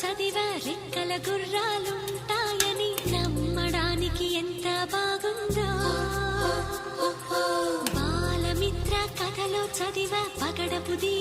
చదివా రెక్కల గుర్రాలుంటాయని నమ్మడానికి ఎంత బాగుందో. బాలమిత్ర కథలో చదివా పగడపుది